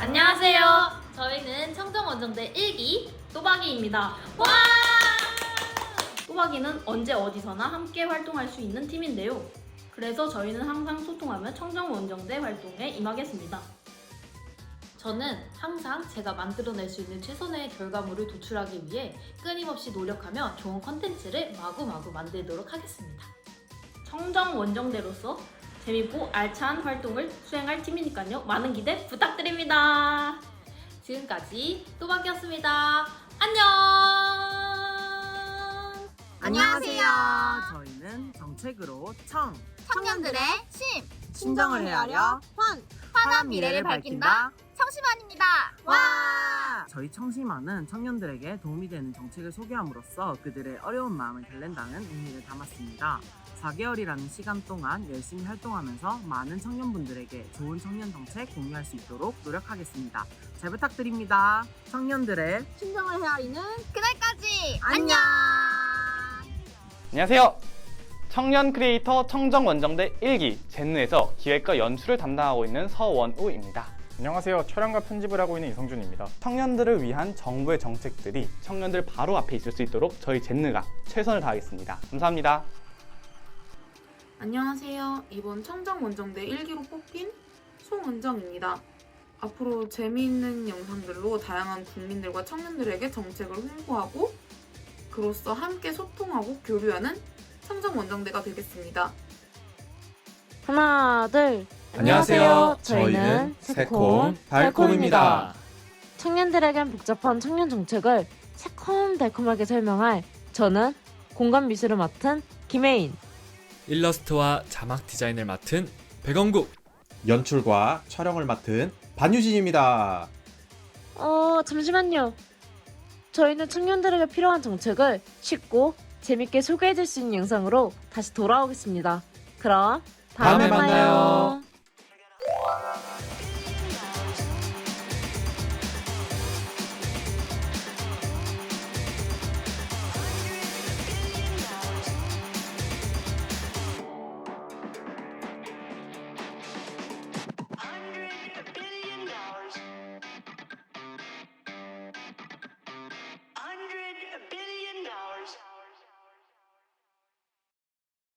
안녕하세요. 저희는 청정원정대 1기 또박이입니다. 와! 또박이는 언제 어디서나 함께 활동할 수 있는 팀인데요. 그래서 저희는 항상 소통하며 청정원정대 활동에 임하겠습니다. 저는 항상 제가 만들어낼 수 있는 최선의 결과물을 도출하기 위해 끊임없이 노력하며 좋은 컨텐츠를 마구마구 만들도록 하겠습니다. 청정 원정대로서 재밌고 알찬 활동을 수행할 팀이니까요. 많은 기대 부탁드립니다. 지금까지 또박이었습니다. 안녕! 안녕하세요. 저희는 정책으로 청 청년들의 심 신정을 헤아려 환 환한 미래를 밝힌다. 청심환입니다. 와! 저희 청심환은 청년들에게 도움이 되는 정책을 소개함으로써 그들의 어려운 마음을 달랜다는 의미를 담았습니다. 4개월이라는 시간 동안 열심히 활동하면서 많은 청년분들에게 좋은 청년 정책 공유할 수 있도록 노력하겠습니다. 잘 부탁드립니다. 청년들의 신정을 헤아리는 그날까지 안녕. 안녕하세요. 청년 크리에이터 청정원정대 1기 젠느에서 기획과 연출을 담당하고 있는 서원우입니다. 안녕하세요. 촬영과 편집을 하고 있는 이성준입니다. 청년들을 위한 정부의 정책들이 청년들 바로 앞에 있을 수 있도록 저희 젠느가 최선을 다하겠습니다. 감사합니다. 안녕하세요. 이번 청정원정대 1기로 뽑힌 송은정입니다. 앞으로 재미있는 영상들로 다양한 국민들과 청년들에게 정책을 홍보하고 그로써 함께 소통하고 교류하는 청정원정대가 되겠습니다. 하나, 둘. 안녕하세요. 저희는 새콤 달콤입니다. 청년들에겐 복잡한 청년 정책을 새콤달콤하게 설명할 저는 공간 미술을 맡은 김혜인. 일러스트와 자막 디자인을 맡은 백원국. 연출과 촬영을 맡은 반유진입니다. 어, 잠시만요. 저희는 청년들에게 필요한 정책을 쉽고 재밌게 소개해줄 수 있는 영상으로 다시 돌아오겠습니다. 그럼 다음에, 다음에 만나요.